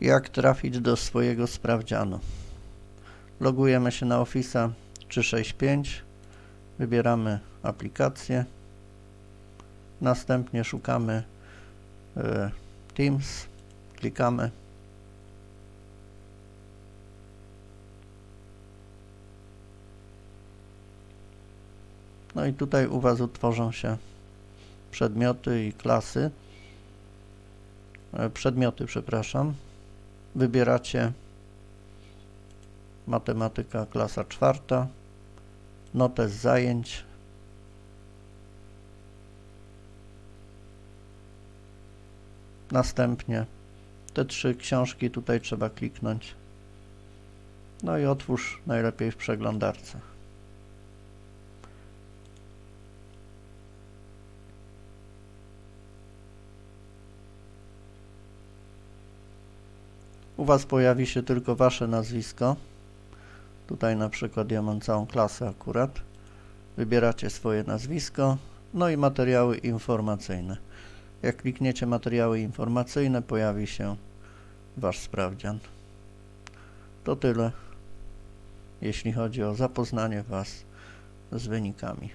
Jak trafić do swojego sprawdzianu? Logujemy się na Office 365, wybieramy aplikację, następnie szukamy e, Teams, klikamy. No i tutaj u Was utworzą się przedmioty i klasy. E, Przedmioty, przepraszam. Wybieracie matematyka klasa czwarta, notes zajęć. Następnie te trzy książki tutaj trzeba kliknąć. No i otwórz najlepiej w przeglądarce. U Was pojawi się tylko Wasze nazwisko. Tutaj na przykład ja mam całą klasę akurat. Wybieracie swoje nazwisko, no i materiały informacyjne. Jak klikniecie materiały informacyjne, pojawi się Wasz sprawdzian. To tyle, jeśli chodzi o zapoznanie Was z wynikami.